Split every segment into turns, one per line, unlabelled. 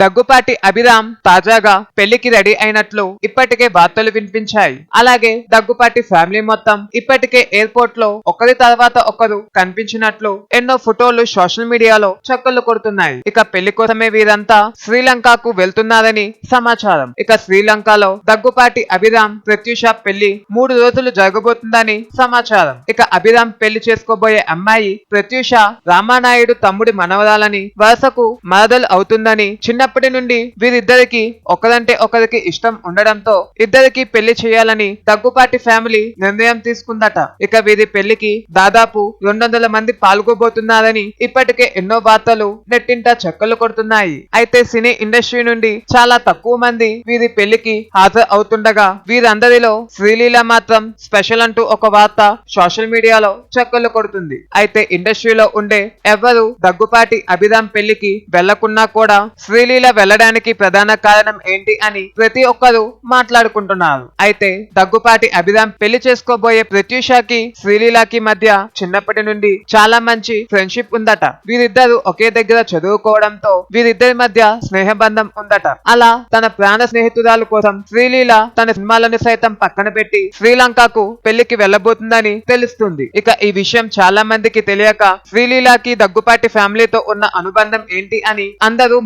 దగ్గుపాటి అభిరామ్ తాజాగా పెళ్ళికి రెడీ అయినట్లు ఇప్పటికే వార్తలు వినిపించాయి. అలాగే దగ్గుపాటి ఫ్యామిలీ మొత్తం ఇప్పటికే ఎయిర్పోర్ట్లో ఒకరి తర్వాత ఒకరు కనిపించినట్లు ఎన్నో ఫోటోలు సోషల్ మీడియాలో చక్కర్లు కొడుతున్నాయి. ఇక పెళ్ళి కోసమే వీరంతా శ్రీలంకకు వెళ్తున్నారని సమాచారం. ఇక శ్రీలంకలో దగ్గుపాటి అభిరామ్ ప్రత్యూష పెళ్ళి మూడు రోజులు జరగబోతుందని సమాచారం. ఇక అభిరామ్ పెళ్ళి చేసుకోబోయే అమ్మాయి ప్రత్యూష రామానాయుడు తమ్ముడి మనవరాలని వరుసకు మరదలు అవుతుందని చిన్నప్పటి నుండి వీరిద్దరికి ఒకరంటే ఒకరికి ఇష్టం ఉండడంతో ఇద్దరికి పెళ్ళి చేయాలని దగ్గుపాటి ఫ్యామిలీ నిర్ణయం తీసుకుందట. ఇక వీరి పెళ్ళికి దాదాపు రెండు వందల మంది పాల్గొబోతున్నారని ఇప్పటికే ఎన్నో వార్తలు నెట్టింట చెక్కలు కొడుతున్నాయి. అయితే సినీ ఇండస్ట్రీ నుండి చాలా తక్కువ మంది వీరి పెళ్ళికి హాజరు అవుతుండగా వీరందరిలో శ్రీలీల మాత్రం స్పెషల్ అంటూ ఒక వార్త సోషల్ మీడియాలో చెక్కలు కొడుతుంది. అయితే ఇండస్ట్రీలో ఉండే ఎవరు దగ్గుపాటి అభిరామ్ పెళ్ళికి వెళ్ళకున్నా కూడా శ్రీలీల వెళ్ళడానికి ప్రధాన కారణం ఏంటి అని ప్రతి ఒక్కరూ మాట్లాడుకుంటున్నారు. అయితే దగ్గుపాటి అభిరామ్ పెళ్ళి చేసుకోబోయే ప్రత్యూషకి శ్రీలీలకి మధ్య చిన్నప్పటి నుండి చాలా మంచి ఫ్రెండ్షిప్ ఉందట. వీరిద్దరూ ఒకే దగ్గర చదువుకోవడంతో వీరిద్దరి మధ్య స్నేహబంధం ఉందట. అలా తన ప్రాణ స్నేహితురాలు కోసం శ్రీలీల తన సినిమాలను సైతం పక్కన పెట్టి శ్రీలంకకు పెళ్ళికి వెళ్ళబోతుందని తెలుస్తుంది. ఇక ఈ విషయం చాలా మందికి తెలియక శ్రీలీలకి దగ్గుపాటి ఫ్యామిలీతో ఉన్న అనుబంధం ఏంటి అని అందరూ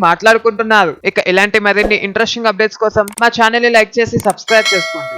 మాట్లాడుకుంటున్నారు ఇక ఇలాంటి మరిన్ని ఇంట్రెస్టింగ్ అప్డేట్స్ కోసం మా ఛానల్ని లైక్ చేసి సబ్స్క్రైబ్ చేసుకోండి.